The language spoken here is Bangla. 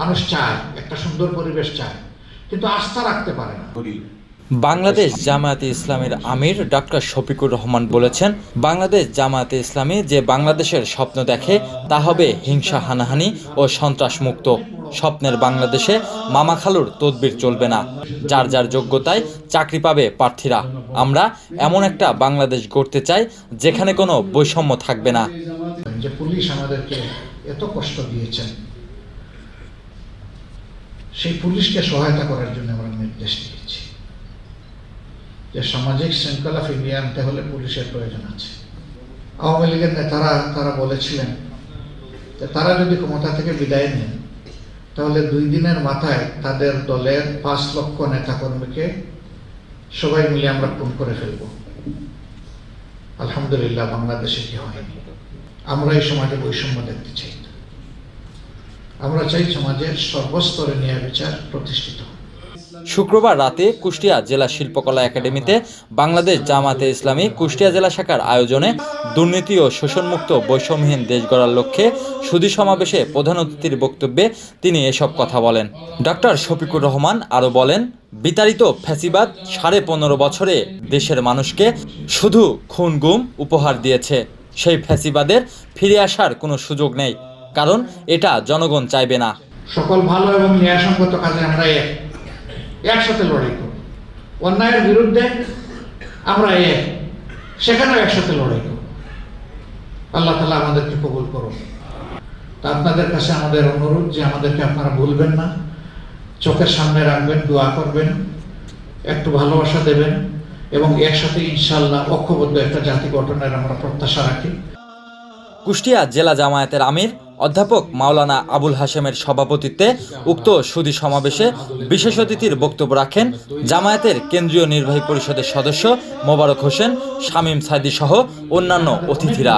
মানুষ চায় একটা সুন্দর পরিবেশ চায় কিন্তু আস্থা রাখতে পারে না। বাংলাদেশ জামায়াতে ইসলামের আমির ডক্টর শফিকুর রহমান বলেছেন বাংলাদেশ জামায়াতে ইসলামী যে বাংলাদেশের স্বপ্ন দেখে তা হবে হিংসা হানাহানি ও সন্ত্রাস মুক্ত স্বপ্নের বাংলাদেশে মামা খালুর তদবির চলবে না। যার যার যোগ্যতায় চাকরি পাবে প্রার্থীরা। আমরা এমন একটা বাংলাদেশ গড়তে চাই যেখানে কোনো বৈষম্য থাকবে না। যে পুলিশ আমাদেরকে এত কষ্ট দিয়েছেন সেই পুলিশকে সহায়তা করার জন্য আমরা নির্দেশ দিয়েছি যে সামাজিক শৃঙ্খলা ফিরিয়ে আনতে হলে পুলিশের প্রয়োজন আছে। আওয়ামী লীগের নেতারা, তারা বলেছিলেন যে তারা যদি ক্ষমতা থেকে বিদায় নেন, তাহলে দুই দিনের মাথায় তাদের দলের পাঁচ লক্ষ নেতাকর্মীকে সবাই মিলে আমরা খুন করে ফেলব। আলহামদুলিল্লাহ বাংলাদেশে কি হয়নি আমরা এই সমাজে বৈষম্য দেখতে চাই। আমরা চাই সমাজের সর্বস্তরে ন্যায় বিচার প্রতিষ্ঠিত শুক্রবার রাতে কুষ্টিয়া জেলা শিল্পকলা একাডেমিতে বাংলাদেশ জামাতে ইসলামী কুষ্টিয়া জেলা শাখার আয়োজনে দুর্নীতি ও শোষণমুক্ত বৈষম্যহীন দেশ গড়ার লক্ষ্যে সুধী সমাবেশে প্রধান অতিথির বক্তব্যে তিনি এসব কথা বলেন। ডক্টর শফিকুর রহমান আরও বলেন, বিতাড়িত ফ্যাসিবাদ সাড়ে পনেরো বছরে দেশের মানুষকে শুধু খুন, গুম, উপহার দিয়েছে। সেই ফ্যাসিবাদের ফিরে আসার কোনো সুযোগ নেই। কারণ এটা জনগণ চাইবে না। সকল ভালো এবং ন্যায়সঙ্গত কাজে আমরা এক। একসাথে লড়াই করব। অন্যায়ের বিরুদ্ধে আমরা এক। সেখানেও একসাথে লড়াই করব। আল্লাহ তালা আমাদেরকে কবুল করুন। তা আপনাদের কাছে আমাদের অনুরোধ যে আমাদেরকে আপনারা ভুলবেন না। চোখের সামনে রাখবেন দোয়া করবেন একটু ভালোবাসা দেবেন এবং একসাথে ইনশাল্লাহ ঐক্যবদ্ধ একটা জাতি গঠনের আমরা প্রত্যাশা রাখি। কুষ্টিয়া জেলা জামায়াতের আমির অধ্যাপক মাওলানা আবুল হাশেমের সভাপতিত্বে উক্ত সুদী সমাবেশে বিশেষ অতিথির বক্তব্য রাখেন জামায়াতের কেন্দ্রীয় নির্বাহী পরিষদের সদস্য মোবারক হোসেন, শামীম সাইদি সহ অন্যান্য অতিথিরা।